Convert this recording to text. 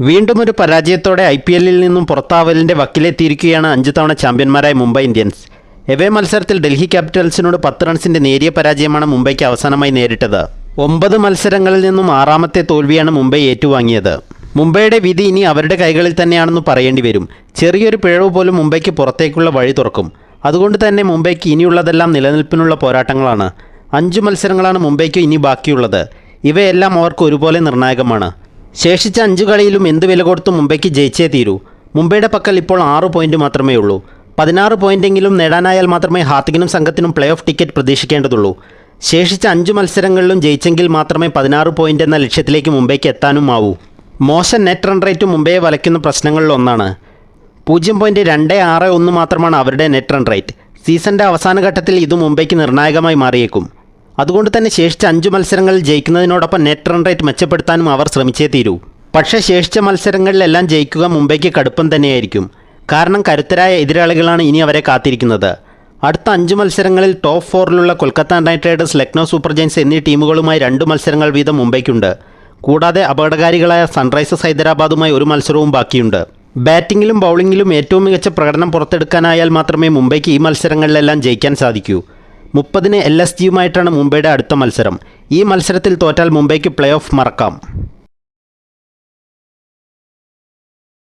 വീണ്ടും ഒരു പരാജയത്തോടെ I P എല്ലിൽ നിന്നും പുറത്താവലിന്റെ വക്കിലെത്തിയിരിക്കുകയാണ് അഞ്ച് തവണ ചാമ്പ്യന്മാരായ മുംബൈ ഇന്ത്യൻസ്. എവേ മത്സരത്തിൽ ഡൽഹി ക്യാപിറ്റൽസിനോട് പത്ത് റൺസിന്റെ നേരിയ പരാജയമാണ് മുംബൈക്ക് അവസാനമായി നേരിട്ടത്. ഒമ്പത് മത്സരങ്ങളിൽ നിന്നും ആറാമത്തെ തോൽവിയാണ് മുംബൈ ഏറ്റുവാങ്ങിയത്. മുംബൈയുടെ വിധി ഇനി അവരുടെ കൈകളിൽ തന്നെയാണെന്ന് പറയേണ്ടി വരും. ചെറിയൊരു പിഴവ് പോലും മുംബൈക്ക് പുറത്തേക്കുള്ള വഴി തുറക്കും. അതുകൊണ്ട് തന്നെ മുംബൈക്ക് ഇനിയുള്ളതെല്ലാം നിലനിൽപ്പിനുള്ള പോരാട്ടങ്ങളാണ്. അഞ്ച് മത്സരങ്ങളാണ് മുംബൈക്ക് ഇനി ബാക്കിയുള്ളത്. ഇവയെല്ലാം അവർക്ക് ഒരുപോലെ നിർണായകമാണ്. ശേഷിച്ച അഞ്ച് കളിയിലും എന്ത് വില കൊടുത്തും മുംബൈക്ക് ജയിച്ചേ തീരൂ. മുംബൈയുടെ പക്കൽ ഇപ്പോൾ ആറ് പോയിന്റ് മാത്രമേ ഉള്ളൂ. പതിനാറ് പോയിന്റെങ്കിലും നേടാനായാൽ മാത്രമേ ഹാർദിക്കിനും സംഘത്തിനും പ്ലേ ഓഫ് ടിക്കറ്റ് പ്രതീക്ഷിക്കേണ്ടതുള്ളൂ. ശേഷിച്ച അഞ്ച് മത്സരങ്ങളിലും ജയിച്ചെങ്കിൽ മാത്രമേ പതിനാറ് പോയിന്റ് എന്ന ലക്ഷ്യത്തിലേക്ക് മുംബൈക്ക് എത്താനും ആവൂ മോശം നെറ്റ് റൺ റേറ്റ് മുംബൈയെ വലയ്ക്കുന്ന പ്രശ്നങ്ങളിൽ ഒന്നാണ്. പൂജ്യം പോയിന്റ് രണ്ട് ആറ് ഒന്ന് മാത്രമാണ് അവരുടെ നെറ്റ് റൺ റേറ്റ് സീസണിന്റെ അവസാന ഘട്ടത്തിൽ ഇത് മുംബൈക്ക് നിർണായകമായി മാറിയേക്കും. അതുകൊണ്ട് തന്നെ ശേഷിച്ച അഞ്ച് മത്സരങ്ങളിൽ ജയിക്കുന്നതിനോടൊപ്പം നെറ്റ് റൺ റേറ്റ് മെച്ചപ്പെടുത്താനും അവർ ശ്രമിച്ചേ തീരൂ. പക്ഷേ ശേഷിച്ച മത്സരങ്ങളിലെല്ലാം ജയിക്കുക മുംബൈക്ക് കടുപ്പം തന്നെയായിരിക്കും. കാരണം കരുത്തരായ എതിരാളികളാണ് ഇനി അവരെ കാത്തിരിക്കുന്നത്. അടുത്ത അഞ്ച് മത്സരങ്ങളിൽ top ഫോറിലുള്ള Kolkata knight riders Lucknow super giants എന്നീ ടീമുകളുമായി രണ്ട് മത്സരങ്ങൾ വീതം മുംബൈക്കുണ്ട്. കൂടാതെ അപകടകാരികളായ സൺറൈസേഴ്സ് ഹൈദരാബാദുമായി ഒരു മത്സരവും ബാക്കിയുണ്ട്. ബാറ്റിംഗിലും ബൗളിങ്ങിലും ഏറ്റവും മികച്ച പ്രകടനം പുറത്തെടുക്കാനായാൽ മാത്രമേ മുംബൈക്ക് ഈ മത്സരങ്ങളിലെല്ലാം ജയിക്കാൻ സാധിക്കൂ. മുപ്പതിന് എൽ എസ് ജിയുമായിട്ടാണ് മുംബൈയുടെ അടുത്ത മത്സരം. ഈ മത്സരത്തിൽ തോറ്റാൽ മുംബൈക്ക് പ്ലേ ഓഫ് മറക്കാം.